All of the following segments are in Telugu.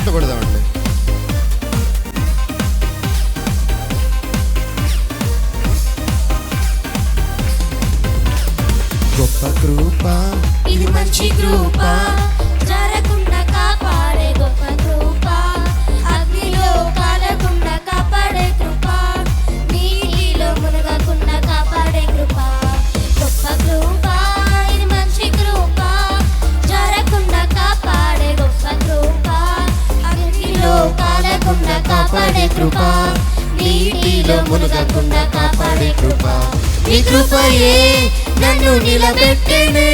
చప్పట్లు కొడదామండి. గొప్ప కృప. ఇది మంచి కృప. కాలకుండా కాపాడే కృప. నీటిలో మునగకుండా కాపాడే కృప. నీ కృపయే నన్ను నిలబెట్టెనే.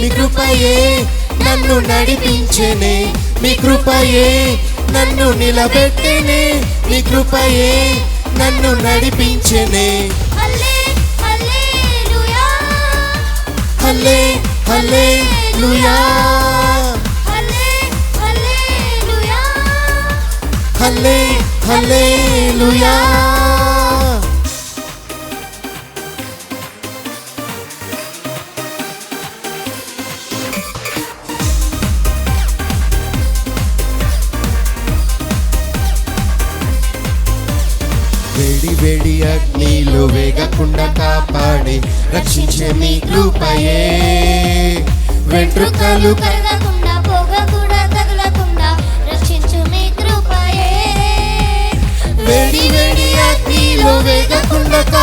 నీ కృపయే నన్ను నడిపించెనే. నీ కృపయే నన్ను నిలబెట్టెనే. నీ కృపయే నన్ను నడిపించెనే. హల్లే హల్లే లుయా. హల్లే హల్లే వేడి వేడి అగ్నిలు వేగకుండా కాపాడి రక్షించే మీ కృపయే. వెంట్రుకలు క- ವೇಗ ಕುಂಡ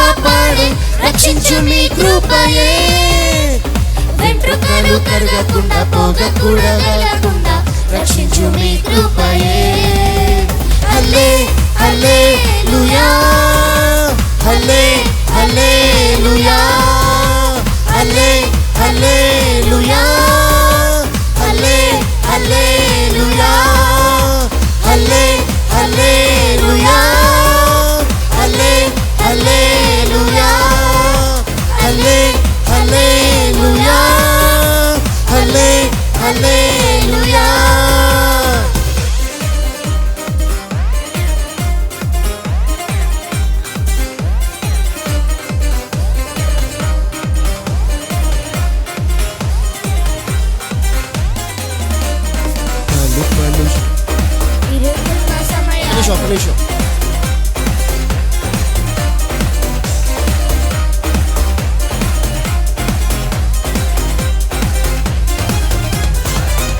నిమిషం ఒక్క నిమిషం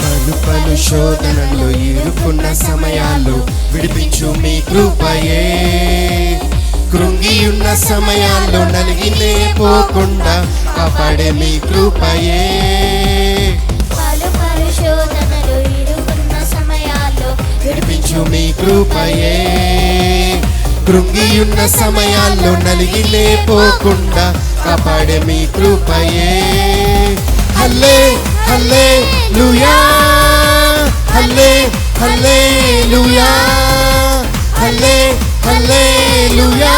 పలు పలు శోధనలో ఇరుకున్న సమయాలు విడిపించు మీ కృపయే. కృంగియున్న సమయాల్లో నలిగినే పోకుండా కాపాడే మీ కృపయే. కృపయే. కృంగియున్న సమయాల్లో నలిగి లేపోకుండా కాపాడే మీ కృపయే. హల్లే హల్లే లూయా. హల్లే హల్లే లూయా. హల్లే హల్లే లూయా.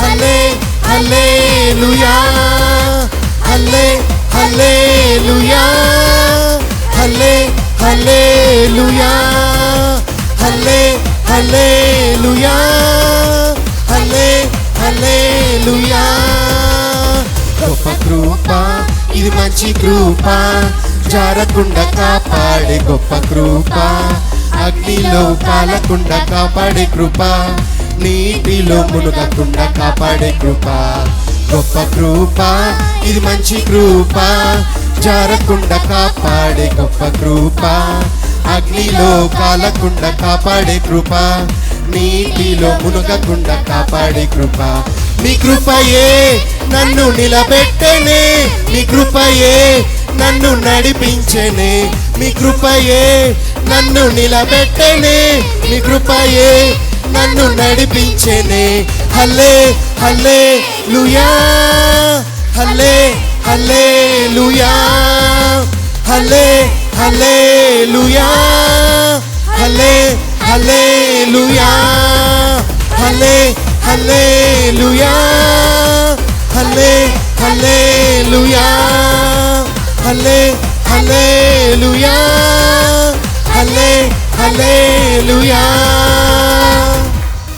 హల్లే హల్లే లూయా. హల్లే హల్లే లూయా. హల్లే హల్లే లూయా. హలే హలే లుయా హల్లే హలే లుయా గొప్ప కృప ఇది మంచి కృప. జారకుండా కాపాడే గొప్ప కృప. అగ్నిలో కాలకుండా కాపాడే కృప. నీటిలో మునగకుండా కాపాడే కృప. గొప్ప కృప ఇది మంచి కృప. జారకుండా కాపాడే గొప్ప కృప. అగ్నిలో కాలకుండా కాపాడే కృప నీటిలో మునగకుండా కాపాడే కృప. నీ కృపయే నన్ను నిలబెట్టనే నీ కృపయే నన్ను నడిపించనే మీ కృపయే నన్ను నిలబెట్టనే మీ కృపయే నన్ను నడిపించనే. హల్లే హల్లే లుయా హల్లే హల్లే లుయా హల్లే हलेलुया हले हलेलुया हले हलेलुया हले हलेलुया हले हलेलुया हले हलेलुया